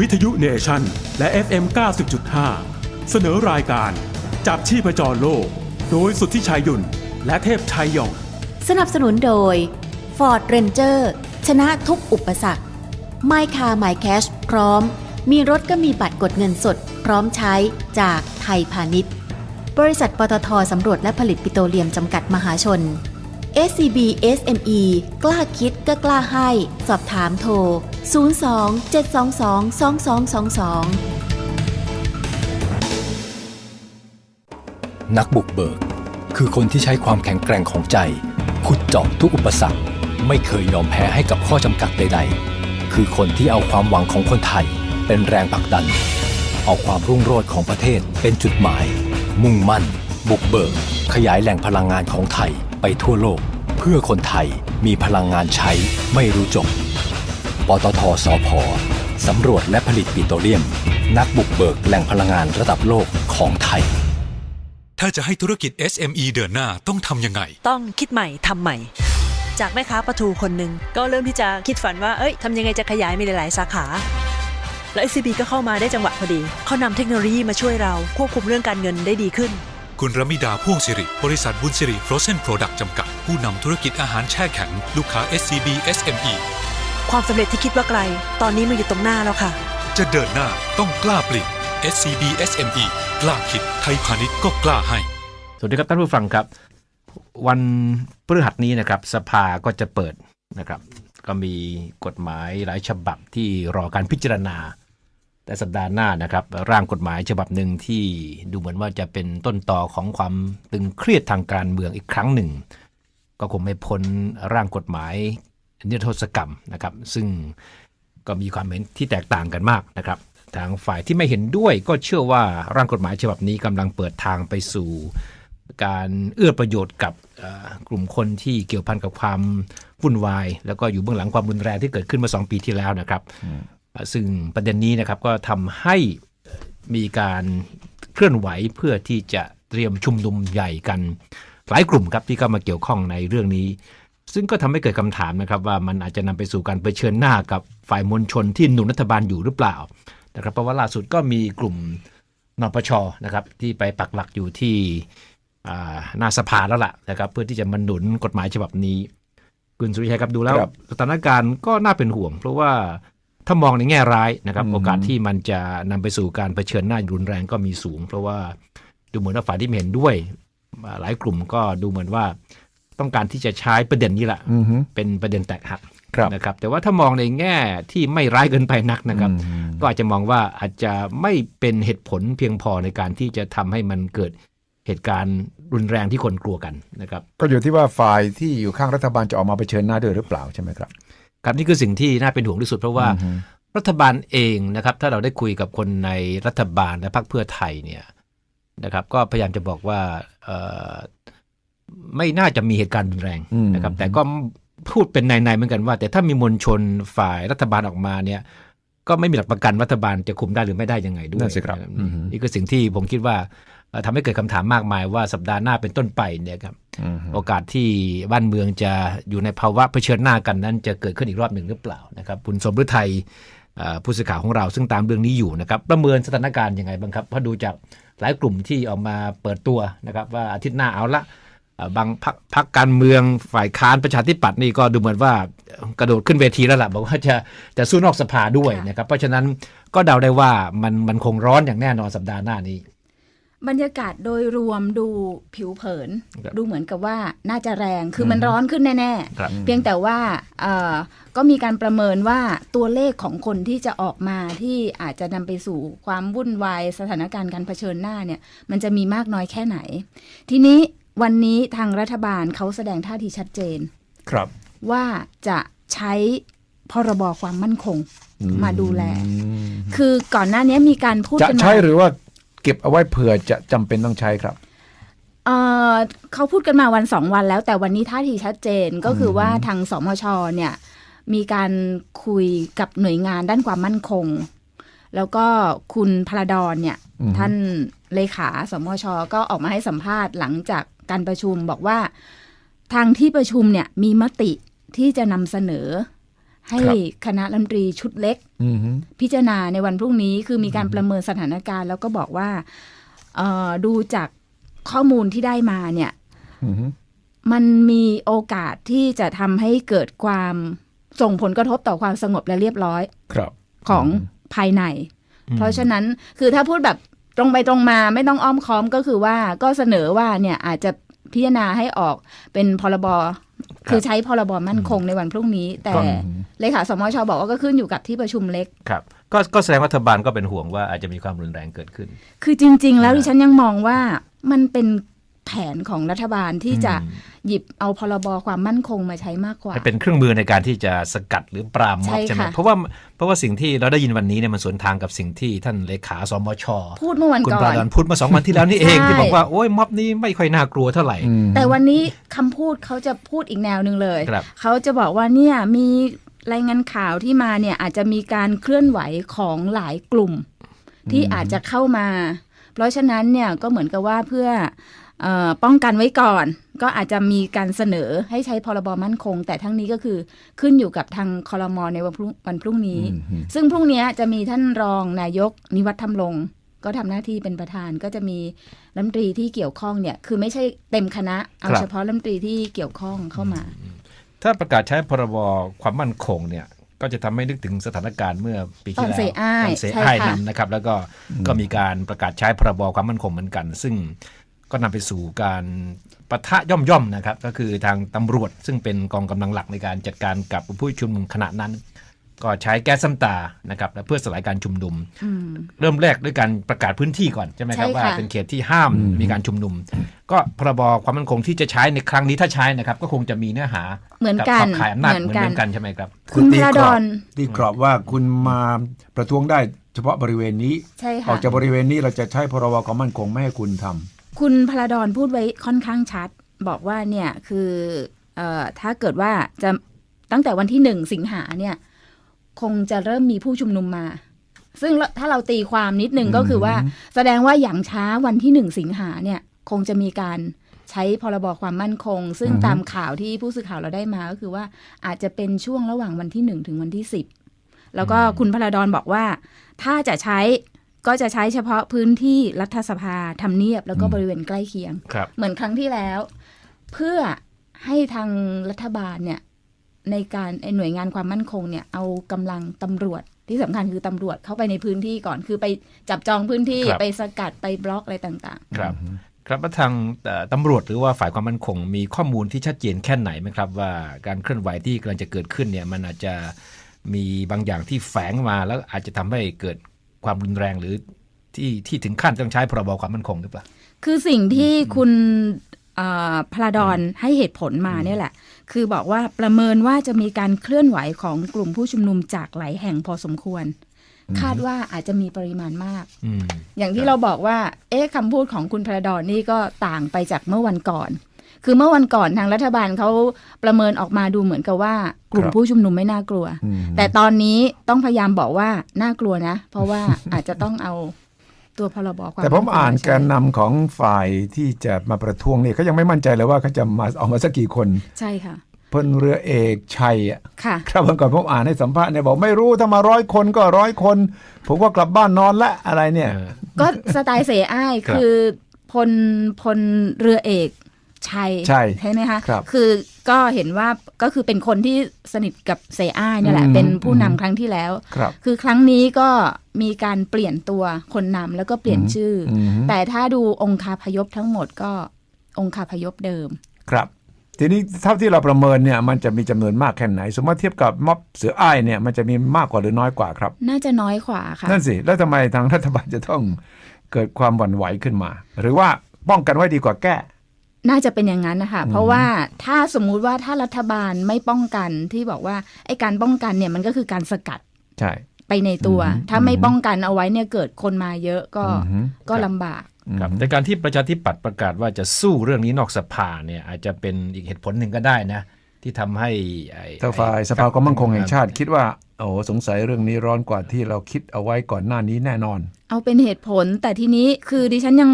วิทยุเนชั่น และ FM 90.5 เสนอรายการ จับชีพจรโลก โดยสุทธิชัยหยุนและเทพชัยหย่อง สนับสนุนโดย Ford Ranger ชนะทุกอุปสรรค My Car My Cash พร้อม มีรถก็มีบัตรกดเงินสด พร้อมใช้จากไทยพาณิชย์ บริษัทปตทสำรวจและผลิตปิโตรเลียมจำกัดมหาชน SCB SME กล้าคิดก็กล้าให้ สอบถามโทร 02 722 2222นักบุกเบิก คือคนที่ใช้ความแข็งแกร่งของใจ ขุดเจาะทุกอุปสรรค ไม่เคยยอมแพ้ให้กับข้อจำกัดใดๆ คือคนที่เอาความหวังของคนไทยเป็นแรงผลักดัน เอาความรุ่งโรจน์ของประเทศเป็นจุดหมาย มุ่งมั่น บุกเบิก ขยายแหล่งพลังงานของไทย ไปทั่วโลก เพื่อคนไทยมีพลังงานใช้ไม่รู้จบ ปตทสพสำรวจและผลิตปิโตรเลียม นักบุกเบิกแหล่งพลังงานระดับโลกของไทย ถ้าจะให้ธุรกิจ SME เดินหน้าต้องทำยังไง ต้องคิดใหม่ทำใหม่ จากแม่ค้าปลาทูคนหนึ่งก็เริ่มที่จะคิดฝันว่าเอ้ยทำยังไงจะขยายมีหลาย ๆ สาขาแล้ว SCB ก็เข้ามาได้จังหวะพอดี เขานำเทคโนโลยีมาช่วยเราควบคุมเรื่องการเงินได้ดีขึ้น คุณรมิดาพ่วงสิริ บริษัทบุญสิริฟรอเซนโปรดักต์จำกัด ผู้นำธุรกิจอาหารแช่แข็ง ลูกค้า SCB SME ความสำเร็จที่คิดว่าไกล ตอนนี้มาอยู่ตรงหน้าแล้วค่ะ จะเดินหน้าต้องกล้าเปลี่ยน SCB SME กล้าคิดไทยพาณิชย์ก็กล้าให้ สวัสดีครับท่านผู้ฟังครับ วันพฤหัสนี้นะครับสภาก็จะเปิดนะครับ ก็มีกฎหมายหลายฉบับที่รอการพิจารณา แต่สัปดาห์หน้านะครับ ร่างกฎหมายฉบับหนึ่งที่ดูเหมือนว่าจะเป็นต้นต่อของความตึงเครียดทางการเมืองอีกครั้งหนึ่ง ก็คงไม่พ้นร่างกฎหมายนิรโทษกรรมนะครับ ซึ่งก็มีความเห็นที่แตกต่างกันมากนะครับ ทางฝ่ายที่ไม่เห็นด้วยก็เชื่อว่าร่างกฎหมายฉบับนี้กำลังเปิดทางไปสู่ การเอื้อประโยชน์กับกลุ่มคนที่เกี่ยวพันกับความวุ่นวาย แล้วก็อยู่เบื้องหลังความรุนแรงที่เกิดขึ้นเมื่อสองปีที่แล้วนะครับ ซึ่งประเด็นนี้นะครับก็ทำให้มีการเคลื่อนไหวเพื่อที่จะเตรียมชุมนุมใหญ่กันหลายกลุ่มครับที่เข้ามาเกี่ยวข้องในเรื่องนี้ ซึ่งก็ทำให้เกิดคำถามนะครับว่ามันอาจจะนำไปสู่การเผชิญหน้ากับฝ่ายมวลชนที่หนุนรัฐบาลอยู่หรือเปล่านะครับเพราะว่าล่าสุดก็มีกลุ่มนปชนะครับที่ไปปักหลักอยู่ที่อ่าหน้าสภาแล้วล่ะนะครับเพื่อที่จะมาหนุนกฎหมายฉบับนี้ คุณสุริชัยครับดูแล้วครับสถานการณ์ก็น่าเป็นห่วง เพราะว่า ถ้ามองในแง่ร้ายนะครับ โอกาสที่มันจะนำไปสู่การเผชิญหน้าอย่างรุนแรงก็มีสูง เพราะว่าดูเหมือนว่าฝ่ายที่ไม่เห็นด้วยอ่าหลายกลุ่มก็ดูเหมือนว่าต้องการที่จะใช้ประเด็นนี้แหละอือฮึเป็นประเด็นแตกหักครับนะครับ แต่ว่าถ้ามองในแง่ที่ไม่ร้ายเกินไปนักนะครับอืมก็อาจจะมองว่าอาจจะไม่เป็นเหตุผลเพียงพอในการที่จะทำให้มันเกิดเหตุการณ์รุนแรงที่คนกลัวกันนะครับ ก็อยู่ที่ว่าฝ่ายที่อยู่ข้างรัฐบาลจะออกมาเผชิญหน้าด้วยหรือเปล่าใช่ไหมครับ ครับนี่คือสิ่งที่น่าเป็นห่วงที่สุด เพราะว่าอือฮึรัฐบาลเองนะครับ ถ้าเราได้คุยกับคนในรัฐบาลและพรรคเพื่อไทยเนี่ยนะครับ ก็พยายามจะบอกว่าเอ่อไม่น่าจะมีเหตุการณ์รุนแรงนะครับ แต่ก็พูดเป็นในๆเหมือนกันว่า แต่ถ้ามีมวลชนฝ่ายรัฐบาลออกมาเนี่ย ก็ไม่มีหลักประกันรัฐบาลจะคุมได้หรือไม่ได้ยังไงด้วยนั่นสิครับนะอือฮึนี่คือสิ่งที่ผมคิดว่าเอ่อ ทำให้เกิดคำถามมากมายว่าสัปดาห์หน้าเป็นต้นไปเนี่ยครับอือฮึโอกาสที่บ้านเมืองจะอยู่ในภาวะเผชิญหน้ากันนั้นจะเกิดขึ้นอีกรอบหนึ่งหรือเปล่านะครับคุณสมฤทัยเอ่อผู้สื่อข่าวของเราซึ่งตามเรื่องนี้อยู่นะครับประเมินสถานการณ์ยังไงบ้างครับเพราะดูจากหลายกลุ่มที่ออกมาเปิดตัวนะครับว่าอาทิตย์หน้าเอาละเอ่อบางพรรคพรรคการเมืองฝ่ายค้านประชาธิปัตย์นี่ก็ดูเหมือนว่ากระโดดขึ้นเวทีแล้วล่ะบอกว่าจะจะสู้นอกสภาด้วยนะครับเพราะฉะนั้นก็เดาได้ว่ามันมันคงร้อนอย่างแน่นอนสัปดาห์หน้านี้ บรรยากาศโดยรวมดูผิวเผิน ครับดูเหมือนกับว่าน่าจะแรงคือมันร้อนขึ้นแน่ ครับ ๆ เพียงแต่ว่าเอ่อก็มีการประเมินว่าตัวเลขของคนที่จะออกมาที่อาจจะนำไปสู่ความวุ่นวายสถานการณ์การเผชิญหน้าเนี่ย มันจะมีมากน้อยแค่ไหน ทีนี้วันนี้ทางรัฐบาลเขาแสดงท่าทีชัดเจน ครับว่าจะใช้พรบความมั่นคงมาดูแล คือก่อนหน้านี้มีการพูดจะกันมา ใช้หรือว่า เก็บเอาไว้เผื่อจะจำเป็นต้องใช้ครับ เอ่อเขาพูดกันมาวันสองวันแล้ว แต่วันนี้ท่าทีชัดเจนก็คือว่าทางสมชเนี่ยมีการคุยกับหน่วยงานด้านความมั่นคง แล้วก็คุณพลดอนเนี่ยอือฮึท่านเลขาสมชก็ออกมาให้สัมภาษณ์หลังจากการประชุมบอกว่า ทางที่ประชุมเนี่ยมีมติที่จะนำเสนอ ให้ครับคณะรัฐมนตรีชุดเล็กอืมฮึพิจารณาในวันพรุ่งนี้คือมีการประเมินสถานการณ์ แล้วก็บอกว่าเอ่อดูจากข้อมูลที่ได้มาเนี่ยอืมฮึมันมีโอกาสที่จะทำให้เกิดความส่งผลกระทบต่อความสงบและเรียบร้อยครับของภายใน เพราะฉะนั้นคือถ้าพูดแบบตรงไปตรงมาไม่ต้องอ้อมค้อมก็คือว่าก็เสนอว่าเนี่ยอาจจะพิจารณาให้ออกเป็นพรบ คือใช้พรบมั่นคงในวันพรุ่งนี้ แต่ก็เลขาสมชบอกว่าก็ขึ้นอยู่กับที่ประชุมเล็กครับก็ก็แสดงว่ารัฐบาลก็เป็นห่วงว่าอาจจะมีความรุนแรงเกิดขึ้น คือจริง ๆ แล้วนะดิฉันยังมองว่ามันเป็น แผนของรัฐบาลที่จะอืมหยิบเอาพรบความมั่นคงมาใช้มากกว่าให้เป็นเครื่องมือในการที่จะสกัดหรือปราบม็อบใช่ใช่ไหมค่ะเพราะว่าเพราะว่าสิ่งที่เราได้ยินวันนี้เนี่ยมันสวนทางกับสิ่งที่ท่านเลขาสมช พูดเมื่อวันคุณก่อปรานดอนพูดมาสองวันที่แล้วนี่เองใช่ที่บอกว่าโอ้ยม็อบนี้ไม่ค่อยน่ากลัวเท่าไหร่อืมแต่วันนี้คำพูดเขาจะพูดอีกแนวหนึ่งเลยครับเขาจะบอกว่าเนี่ยมีรายงานข่าวที่มาเนี่ยอาจจะมีการเคลื่อนไหวของหลายกลุ่ม ที่อาจจะเข้ามา เพราะฉะนั้นเนี่ยก็เหมือนกับว่าเพื่อเออ ป้องกันไว้ก่อน ก็อาจจะมีการเสนอให้ใช้พรบมั่นคง แต่ทั้งนี้ก็คือขึ้นอยู่กับทางคอรมอในวันพรุ่งวันพรุ่งนี้อืมอืมซึ่งพรุ่งนี้จะมีท่านรองนายกนิวัฒน์ธรรมรงค์ก็ทำหน้าที่เป็นประธานก็จะมีรัฐมนตรีที่เกี่ยวข้องเนี่ย คือไม่ใช่เต็มคณะเอาครับเฉพาะรัฐมนตรีที่เกี่ยวข้องเข้ามา ถ้าประกาศใช้พรบความมั่นคงเนี่ยก็จะทำให้นึกถึงสถานการณ์เมื่อปีตที่อนแล้วเซอ้ายตอนเซใช่อ้ายค่ะนำนะครับ แล้วก็ก็มีการประกาศใช้พรบความมั่นคงเหมือนกัน ซึ่ง ก็นำไปสู่การปะทะย่อมๆนะครับ ก็คือทางตำรวจซึ่งเป็นกองกำลังหลักในการจัดการกับผู้ชุมนุมขณะนั้น ก็ใช้แก๊สซ้ำตานะครับและเพื่อสลายการชุมนุมอืมเริ่มแรกด้วยการประกาศพื้นที่ก่อนใช่ไหมครับใช่ค่ะว่าเป็นเขตที่ห้ามมีการชุมนุม ก็พรบความมั่นคงที่จะใช้ในครั้งนี้ถ้าใช้นะครับ ก็คงจะมีเนื้อหาเหมือนกันบขอบขายอำนาจเหเหมืมืออนนกันกันใช่ไหมครับ คุณพระดอนตีกรอบว่าคุณมาประท้วงได้เฉพาะบริเวณนี้ใช่ออค่ะกจากบริเวณนี้เราจะใช้พรบความมั่นคงไม่ให้คุณทำ คุณพระดอนพูดไว้ค่อนข้างชัด บอกว่าเนี่ยคือเอ่อถ้าเกิดว่าจะตั้งแต่วันที่หนึ่งสิงหาเนี่ย คงจะเริ่มมีผู้ชุมนุมมา ซึ่งถ้าเราตีความนิดนึงก็คือว่า แสดงว่าอย่างช้าวันที่หนึ่งสิงหาเนี่ย คงจะมีการใช้พรบความมั่นคง ซึ่งอือฮึตามข่าวที่ผู้สื่อข่าวเราได้มาก็คือว่าอาจจะเป็นช่วงระหว่างวันที่หนึ่งถึงวันที่สิบแล้วก็คุณพระดอนบอกว่า ถ้าจะใช้ ก็จะใช้เฉพาะพื้นที่รัฐสภาทำเนียบแล้วก็บริเวณใกล้เคียง ครับ เหมือนครั้งที่แล้ว เพื่อให้ทางรัฐบาลเนี่ยในการไอ้หน่วยงานความมั่นคงเนี่ยเอากำลังตำรวจที่สำคัญคือตำรวจเข้าไปในพื้นที่ก่อนคือไปจับจองพื้นที่ครับ ไปสกัดไปบล็อกอะไรต่างครับ ครับว่าทางเอ่อตำรวจหรือว่าฝ่ายความมั่นคง มีข้อมูลที่ชัดเจนแค่ไหนไหมครับ ว่าการเคลื่อนไหวที่กำลังจะเกิดขึ้นเนี่ยมันอาจจะมีบางอย่างที่แฝงมาแล้วอาจจะทำให้เกิด ความรุนแรงหรือที่ที่ถึงขั้นต้องใช้พรบความมั่นคงหรือเปล่าๆคือสิ่งที่คุณเอ่อพลาดอนให้เหตุผลมาเนี่ยแหละ คือบอกว่าประเมินว่าจะมีการเคลื่อนไหวของกลุ่มผู้ชุมนุมจากหลายแห่งพอสมควร คาดว่าอาจจะมีปริมาณมากอืมอย่างที่เราบอกว่า เอ๊ะคำพูดของคุณพระดอนนี่ก็ต่างไปจากเมื่อวันก่อน คือเมื่อวันก่อนทางรัฐบาลเขาประเมินออกมาดูเหมือนกับว่ากลุ่มครับผู้ชุมนุมไม่น่ากลัวอืมแต่ตอนนี้ต้องพยายามบอกว่าน่ากลัวนะ เพราะว่าอาจจะต้องเอาตัวพรบความแต่ผมคงอ่านใช้แกนนำของฝ่ายที่จะมาประท้วงเนี่ยเขายังไม่มั่นใจเลยว่าเขาจะมาเอามาสักกี่คน ใช่ค่ะพลเรือเอกชัยอะค่ะครับวันก่อนผมอ่านให้สัมภาษณ์เนี่ยบอกไม่รู้ถ้ามาร้อยคนก็ร้อยคน ผมก็กลับบ้านนอนละอะไรเนี่ยเออก็สไตล์เสอ้ายครับคือพลพลเรือเอก ชัยใช่ใช่ไหมคะครับคือก็เห็นว่าก็คือเป็นคนที่สนิทกับเสอ้ายเนี่ยแหละอืมเป็นผู้นำอืมครั้งที่แล้วครับคือครั้งนี้ก็มีการเปลี่ยนตัวคนนำแล้วก็เปลี่ยนชื่ออมแต่ถ้าดูองคาพยพทั้งหมดก็องคาพยพเดิมครับทีนี้เท่าที่เราประเมินเนี่ยมันจะมีจำนวนมากแค่ไหน สมมติเทียบกับม็อบเสืออ้ายเนี่ยมันจะมีมากกว่าหรือน้อยกว่าครับ น่าจะน้อยกว่าค่ะนั่นสิแล้วทำไมทางรัฐบาลจะต้องเกิดความหวั่นไหวขึ้นมา หรือว่าป้องกันไว้ดีกว่าแก้ น่าจะเป็นอย่างนั้นนะคะเพราะว่าถ้าสมมุติว่าถ้ารัฐบาลไม่ป้องกันที่บอกว่าไอ้การป้องกันเนี่ยมันก็คือการสกัดใช่ไปในตัวอืมถ้าไม่ป้องกันเอาไว้เนี่ยเกิดคนมาเยอะก็อือฮึก็ลำบากครับแต่การที่ประชาธิปัตย์ประกาศว่าจะสู้เรื่องนี้นอกสภาเนี่ยอาจจะเป็นอีกเหตุผลหนึ่งก็ได้นะ ที่ทำให้ไอ้ถ้าฝ่ายสภาความมั่นคงแห่งชาติคิดว่า โอ้สงสัยเรื่องนี้ร้อนกว่าที่เราคิดเอาไว้ก่อนหน้านี้แน่นอน เอาเป็นเหตุผลแต่ทีนี้คือดิฉันยัง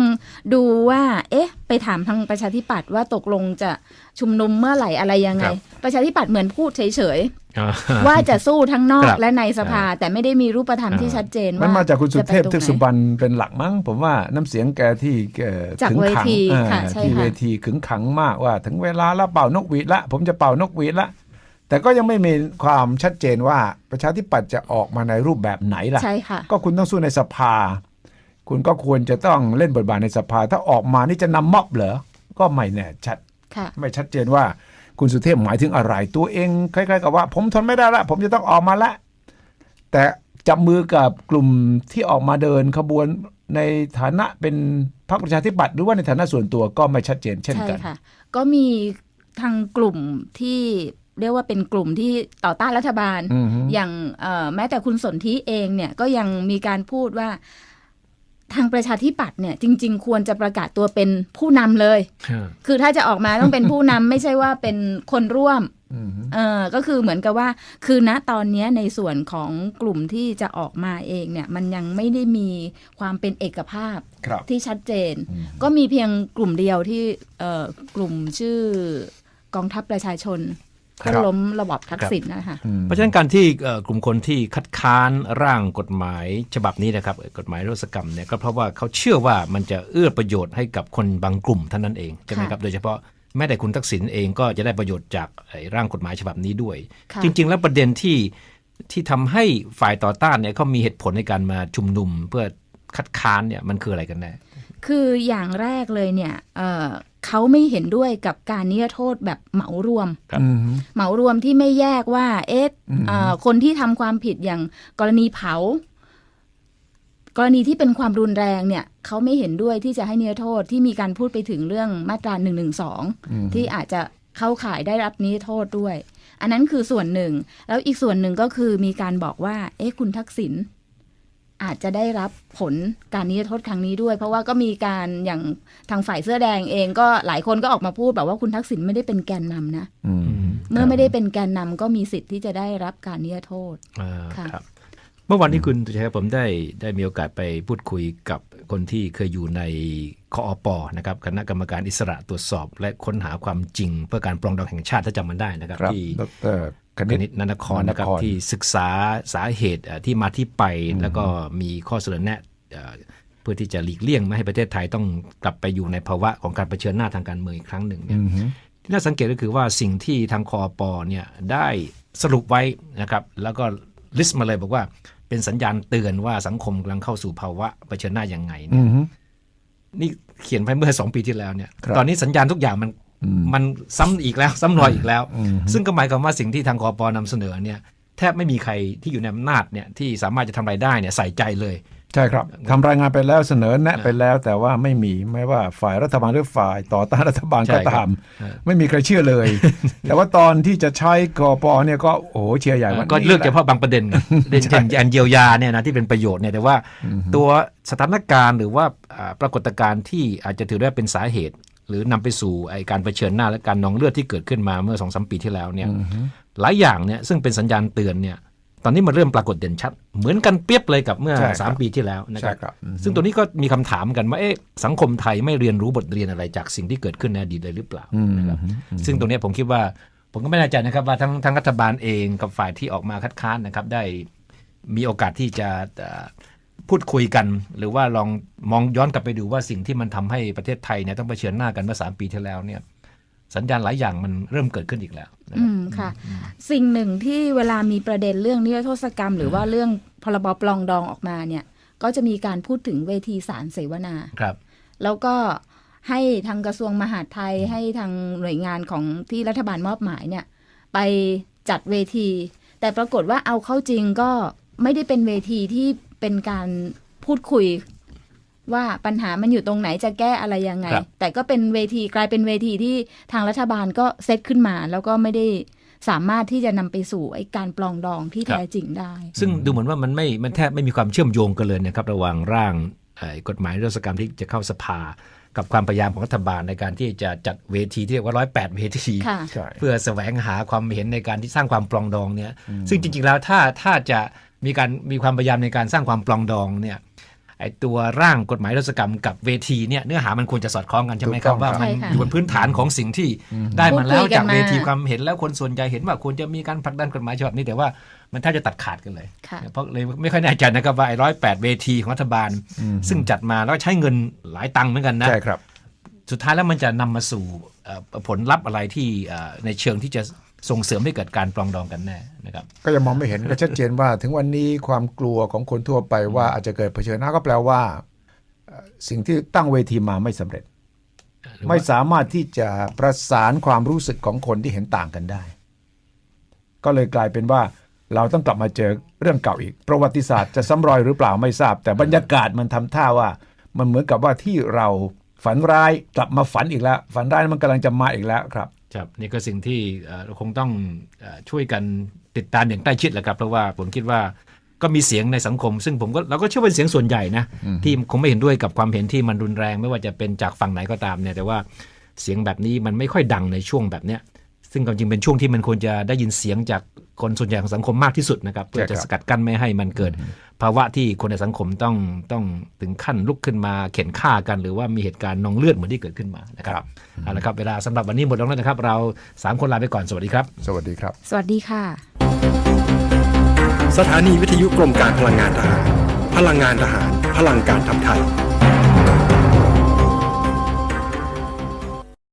ดูว่า เอ๊ะ ไปถามทางประชาธิปัตย์ว่าตกลงจะชุมนุมเมื่อไหร่อะไรยังไงครับประชาธิปัตย์เหมือนพูดเฉยอ่าๆว่าจะสู้ทั้งนอคกรับและในสภา แต่ไม่ได้มีรูปธรรมที่อ่าชัดเจนมันว่ามาจากคุณสุเทพจะไปทึกตรงไหนสุบรรณเป็นหลักมั้ง ผมว่าน้ำเสียงแกที่เอ่อจากขึงเวขังทีเอ่อค่ะใช่ที่ค่ะเวทีขึงขังมากว่า ถึงเวลาแล้วเป่านกหวีดละ ผมจะเป่านกหวีดละ แต่ก็ยังไม่มีความชัดเจนว่าประชาธิปัตย์จะออกมาในรูปแบบไหนล่ะ ใช่ค่ะ ก็คุณต้องสู้ในสภา คุณก็ควรจะต้องเล่นบทบาทในสภา ถ้าออกมานี่จะนำม็อบเหรอ ก็ไม่แน่ชัดค่ะไม่ชัดเจนว่าคุณสุเทพหมายถึงอะไร ตัวเองคล้ายๆกับว่า ผมทนไม่ได้ละ ผมจะต้องออกมาละ แต่จับมือกับกลุ่มที่ออกมาเดินขบวนในฐานะเป็นพรรคประชาธิปัตย์หรือว่าในฐานะส่วนตัวก็ไม่ชัดเจน เช่นใช่กันค่ะ ก็มีทางกลุ่มที่ เรียกว่าเป็นกลุ่มที่ต่อต้านรัฐบาลอือฮึอย่างเอ่อแม้แต่คุณสนธิเองเนี่ยก็ยังมีการพูดว่าทางประชาธิปัตย์เนี่ยจริง ๆ ควรจะประกาศตัวเป็นผู้นำเลย คือถ้าจะออกมาต้องเป็นผู้นำไม่ใช่ว่าเป็นคนร่วมอือฮึเออก็คือเหมือนกับว่า คือณตอนเนี้ยในส่วนของกลุ่มที่จะออกมาเองเนี่ย มันยังไม่ได้มีความเป็นเอกภาพครับที่ชัดเจนอืมก็มีเพียงกลุ่มเดียวที่เอ่อกลุ่มชื่อกองทัพประชาชน เพื่อล้มระบอบทักษิณนะคะอืมเพราะฉะนั้นการที่เอ่อกลุ่มคนที่คัดค้านร่างกฎหมายฉบับนี้นะครับเอ่อกฎหมายนิรโทษกรรมเนี่ยก็เพราะว่าเขาเชื่อว่ามันจะเอื้อประโยชน์ให้กับคนบางกลุ่มเท่านั้นเองใช่ไหมครับโดยเฉพาะแม้แต่คุณทักษิณเองก็จะได้ประโยชน์จากไอ้ร่างกฎหมายฉบับนี้ด้วยค่ะจริง ๆ แล้วประเด็นที่ที่ทำให้ฝ่ายต่อต้านเนี่ยเขามีเหตุผลในการมาชุมนุมเพื่อคัดค้านเนี่ยมันคืออะไรกันแน่ คืออย่างแรกเลยเนี่ยเอ่อเขาไม่เห็นด้วยกับการนิรโทษแบบเหมารวมครับอือฮึเหมารวมที่ไม่แยกว่าเอ๊ะอืมเอ่อคนที่ทำความผิดอย่างกรณีเผา กรณีที่เป็นความรุนแรงเนี่ยเขาไม่เห็นด้วยที่จะให้นิรโทษที่มีการพูดไปถึงเรื่องมาตรา1นึที่อาจจะเข้าข่ายได้รับนิรโทษด้วย อันนั้นคือส่วนหนึ่ง แล้วอีกส่วนหนึ่งก็คือมีการบอกว่า เอ๊ะคุณทักษิณ อาจจะได้รับผลการนิรโทษครั้งนี้ด้วย เพราะว่าก็มีการอย่างทางฝ่ายเสื้อแดงเองก็หลายคนก็ออกมาพูดแบบว่าคุณทักษิณไม่ได้เป็นแกนนำนะอืมเมื่อไม่ได้เป็นแกนนำก็มีสิทธิ์ที่จะได้รับการนิรโทษอ่าค่ะครับเมื่อวันนี้คุณตุชัยครับผมได้ได้มีโอกาสไปพูดคุยกับคนที่เคยอยู่ในคอปนะครับคณะกรรมการอิสระตรวจสอบ และค้นหาความจริงเพื่อการปรองดองแห่งชาติถ้าจำมันได้นะครับครับที่ดร คคณิณิตตนันทครนะครับนันทครที่ศึกษาสาเหตุเอ่อที่มาที่ไปแล้วก็มีข้อเสนอแนะเอ่อเพื่อที่จะหลีกเลี่ยงไม่ให้ประเทศไทยต้องกลับไปอยู่ในภาวะของการเผชิญหน้าทางการเมืองอีกครั้งหนึ่งเนี่ยอือฮึที่น่าสังเกตก็คือว่าสิ่งที่ทางคอปอเนี่ยได้สรุปไว้นะครับ แล้วก็ลิสต์มาเลยบอกว่าเป็นสัญญาณเตือนว่าสังคมกำลังเข้าสู่ภาวะเผชิญหน้าอย่างไงเนี่อืยอฮึนี่เขียนไปเมื่อสองปีที่แล้วเนี่ยครับตอนนี้สัญญาณทุกอย่างมันอื มมันซ้ำอีกแล้ว ซ้ำรอยอีกแล้วอืมซึ่งก็หมายความว่าสิ่งที่ทางคอปอนำเสนอเนี่ยแทบไม่มีใครที่อยู่ในอำนาจเนี่ยที่สามารถจะทำอะไรได้เนี่ยใส่ใจเลย ใช่ครับทำรายงานไปแล้วเสนอแนะไปแล้ว แต่ว่าไม่มีไม่ว่าฝ่ายรัฐบาลหรือฝ่ายต่อต้านรัฐบาลใช่ก็ครับตามฮะไม่มีใครเชื่อเลย แต่ว่าตอนที่จะใช้กอปอเนี่ยก็โอ้โหเชียร์ใหญ่วันก็นี้เลือกแหเฉละพาะบางประเด็นไงเช่นเช่นอันเยียวยาเนี่ยนะที่เป็นประโยชน์เนี่ยแต่ว่าตัวสถานการณ์หรือว่าอ่าปรากฏการณ์ที่อาจจะถือได้เป็นสาเหตุ หรือนำไปสู่ไอการเผชิญหน้าและการนองเลือดที่เกิดขึ้นมาเมื่อสองสามปีที่แล้วเนี่ยหลายอย่างเนี่ยซึ่งเป็นสัญญาณเตือนเนี่ยตอนนี้มันเริ่มปรากฏเด่นชัด เหมือนกันเปรียบเลยกับเมื่อใช่ครับสามปีที่แล้วนะคใช่รับครับอืมซึ่งตัวนี้ก็มีคำถามกันว่าเอ๊ะสังคมไทยไม่เรียนรู้บทเรียนอะไรจากสิ่งที่เกิดขึ้นในอดีตเลยหรือเปล่าอืมนะครับซึ่งตรงเนี้ยผมคิดว่าผมก็ไม่แน่ใจนะครับว่าทั้งทั้งรัฐบาลเองกับฝ่ายที่ออกมาคัดค้านนะครับได้มีโอกาสที่จะเอ่อ พูดคุยกัน หรือว่าลองมองย้อนกลับไปดูว่าสิ่งที่มันทำให้ประเทศไทยเนี่ยต้องเผชิญหน้ากันเมื่อสามปีที่แล้วเนี่ยสัญญาณหลายอย่างมันเริ่มเกิดขึ้นอีกแล้วนะคอืรับมค่ะ สิ่งหนึ่งที่เวลามีประเด็นเรื่องนิรโทษกรรม หรือว่าเรื่องพรบปลองดองออกมาเนี่ย ก็จะมีการพูดถึงเวทีสารเสวนาครับ แล้วก็ให้ทางกระทรวงมหาดไทยให้ทางหน่วยงานของที่รัฐบาลมอบหมายเนี่ย ไปจัดเวที แต่ปรากฏว่าเอาเข้าจริงก็ไม่ได้เป็นเวทีที่ เป็นการพูดคุยว่าปัญหามันอยู่ตรงไหนจะแก้อะไรยังไง ครับ แต่ก็เป็นเวทีกลายเป็นเวทีที่ทางรัฐบาลก็เซตขึ้นมา แล้วก็ไม่ได้สามารถที่จะนำไปสู่ไอ้การปลองดองที่แท้จริงได้ ซึ่งดูเหมือนว่ามันไม่ มันแทบไม่มีความเชื่อมโยงกันเลยนะครับ ระหว่างร่างเอ่อกฎหมายนิรโทษกรรมที่จะเข้าสภา กับความพยายามของรัฐบาลในการที่จะจัดเวทีที่เรียกว่าร้อยแปดเวที ค่ะ ใช่ เพื่อแสวงหาความเห็นในการที่สร้างความปลองดองเนี่ย ซึ่งจริงๆแล้วถ้าถ้าจะ มีการมีความพยายามในการสร้างความปลองดองเนี่ยไอตัวร่างกฎหมายรัศกรรมกับเวทีเนี่ยเนื้อหามันควรจะสอดคล้องกันใช่ไหมครับถูกต้องว่ามันใช่ค่ะอยู่บนพื้นฐานของสิ่งที่ได้มาแล้วพูดคุยกันจากเวทีมาความเห็นแล้วคนส่วนใหญ่เห็นว่าควรจะมีการผลักดันกฎหมายฉบับนี้แต่ว่ามันแทบจะตัดขาดกันเลยค่ะเพราะเลยไม่ค่อยแน่ใจนะครับว่าไอ้ร้อยแปดเวทีของรัฐบาล ซึ่งจัดมาแล้วใช้เงินหลายตังค์เหมือนกันนะใช่ครับ สุดท้ายแล้วมันจะนำมาสู่เอ่อผลลัพธ์อะไรที่เอ่อในเชิงที่จะ ส่งเสริมให้เกิดการปรองดองกันแน่นะครับ ก็ยังมองไม่เห็นก็ชัดเจนว่า ถึงวันนี้ความกลัวของคนทั่วไปว่าอาจจะเกิดเผชิญหน้าก็แปลว่าเอ่อสิ่งที่ตั้งเวทีมาไม่สำเร็จ ไม่สามารถที่จะประสานความรู้สึกของคนที่เห็นต่างกันได้ ก็เลยกลายเป็นว่าเราต้องกลับมาเจอเรื่องเก่าอีก ประวัติศาสตร์จะซ้ำรอยหรือเปล่าไม่ทราบ แต่บรรยากาศมันทำท่าว่า มันเหมือนกับว่าที่เราฝันร้ายกลับมาฝันอีกแล้ว ฝันร้ายมันกำลังจะมาอีกแล้วครับ ครับนี่ก็สิ่งที่เอ่อเราคงต้องเอ่อช่วยกันติดตามอย่างใกล้ชิดแหละครับ เพราะว่าผมคิดว่าก็มีเสียงในสังคม ซึ่งผมก็เราก็เชื่อว่าเป็นเสียงส่วนใหญ่นะที่คงไม่เห็นด้วยกับความเห็นที่มันรุนแรง ไม่ว่าจะเป็นจากฝั่งไหนก็ตามเนี่ยแต่ว่าเสียงแบบนี้มันไม่ค่อยดังในช่วงแบบเนี้ยซึ่งความจริงเป็นช่วงที่มันควรจะได้ยินเสียงจาก คนส่วนใหญ่ของสังคมมากที่สุดนะครับ เพื่อจะใช่ครับสกัดกั้นไม่ให้มันเกิด ภาวะที่คนในสังคมต้องต้องถึงขั้นลุกขึ้นมาเข็นฆ่ากัน หรือว่ามีเหตุการณ์นองเลือดเหมือนที่เกิดขึ้นมานะครับเอาละครับเวลาสำหรับวันนี้หมดลงแล้วนะครับ เราสามคนลาไปก่อนสวัสดีครับ สวัสดีครับ สวัสดีค่ะ สถานีวิทยุกรมการพลังงานทหาร พลังงานทหาร พลังการทำไทย